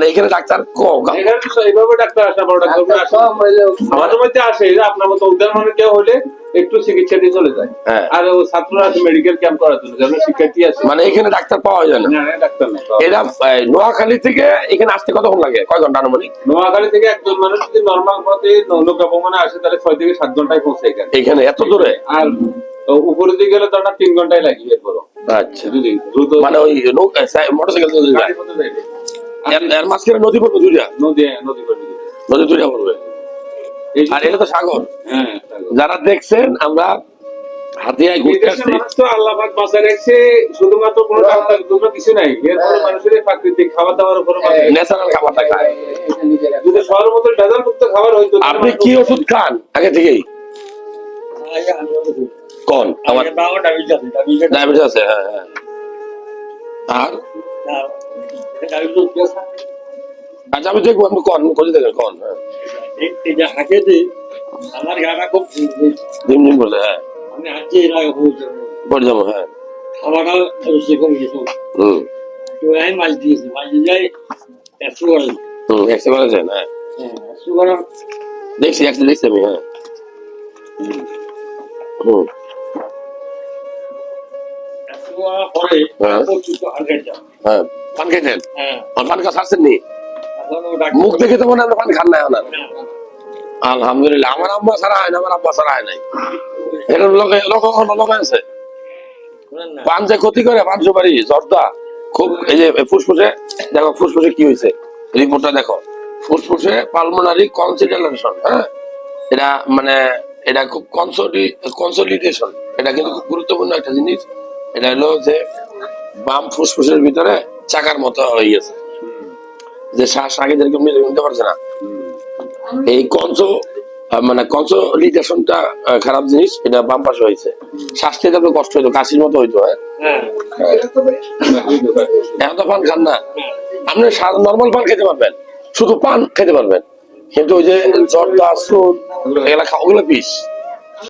মানে এখানে ডাক্তার কম এইভাবে ডাক্তার আসা বড় ডাক্তার আসে। আমাদের মধ্যে আসে আপনার মতো উদ্ধার মানে কেউ হলে একটু চিকিৎসা দিয়ে চলে যায়। হ্যাঁ। আর ও ছাত্ররা আছে মেডিকেল ক্যাম্প করার জন্য যেমন শিক্ষার্থী আছে। মানে এখানে ডাক্তার পাওয়া যায় না। না, না, ডাক্তার না এটা নোয়াখালী থেকে এখানে আসতে কতক্ষণ লাগে? কয় ঘণ্টা আনুমানিক? নোয়াখালী থেকে একজন মানুষ যদি নর্মাল পথে আসে তাহলে ছয় থেকে সাত ঘন্টায় পৌঁছে এখানে এখানে এত দূরে? আর উপরের দিকে গেলে তো আপনার তিন ঘন্টায় লাগে এরপরও। আচ্ছা। দ্রুত মানে ওই মোটরসাইকেল এর- এর মাঝখানে নদী পড়বে দুইটা। নদী নদী করে নদী দুইটা পড়বে। আর এটা তো সাগর। হ্যাঁ যারা দেখছেন আমরা হাতিয়ায় ঘুরতে আসছি তো আল্লাহ পাক বাঁচায় রাখছে শুধুমাত্র কোনো ডাক্তার কোনো কিছু নাই। এরপরে মানুষের প্রাকৃতিক খাবার দাবার উপরে ন্যাচারাল খাবারটা খায়। যদি শহরের মতো ভেজাল মুক্ত খাবার হইতো আপনি কি ওষুধ খান? আগে থেকেই। কোন? আমার ডায়াবেটিস আছে হ্যাঁ হ্যাঁ। আর? আচ্ছা আমি দেখব আপনি কন করে দেখেন কন হ্যাঁ। আমার গাটা খুব করছে হ্যাঁ। আমি হাঁটছি এরা পড়ে যাব হ্যাঁ। খাওয়াটা রুচি কমে গেছে। হুম। তো আমি মাছ দিয়েছি মাছ দিয়ে যাই একশো করে হুম একশো করেছেন হ্যাঁ একশো করে। দেখছি একশো দেখছি আমি হ্যাঁ। হুম। পরে হ্যাঁ। হ্যাঁ পান খেয়েছেন হ্যাঁ। পান খাওয়া মুখ দেখে তো মনে হয় পান খান না এখন আলহামদুলিল্লাহ আমার আম্মা ছাড়া হয় না আমার আব্বা ছাড়া হয় নাই। এরকম লোক লোক লোক আছে? পান যে ক্ষতি করে পান সুপারি জর্দা খুব এই যে ফুসফুসে দেখো ফুসফুসে কি হয়েছে? রিপোর্টটা দেখো। ফুসফুসে পালমোনারি কনসিডারেশন হ্যাঁ? এটা মানে এটা খুব কনসোলি কনসোলিডেশন এটা কিন্তু খুব গুরুত্বপূর্ণ একটা জিনিস। এটা হলো যে বাম ফুসফুসের ভিতরে চাকার মতো হয়ে গেছে। যে শ্বাস আগে যেরকম নিতে পারছে না। এই আহ, মানে কনসোলিডেশনটা খারাপ জিনিস এটা বাম পাশে হয়েছে। শ্বাস নিতে আপনার কষ্ট হইতো কাশির মতো হইতো হ্যাঁ? হ্যাঁ এখন তো পান খান না। আপনি নর্মাল পান খেতে পারবেন শুধু পান খেতে পারবেন। কিন্তু ওই যে জর্দা সুদ এগুলা খাওয়া ওগুলো পিস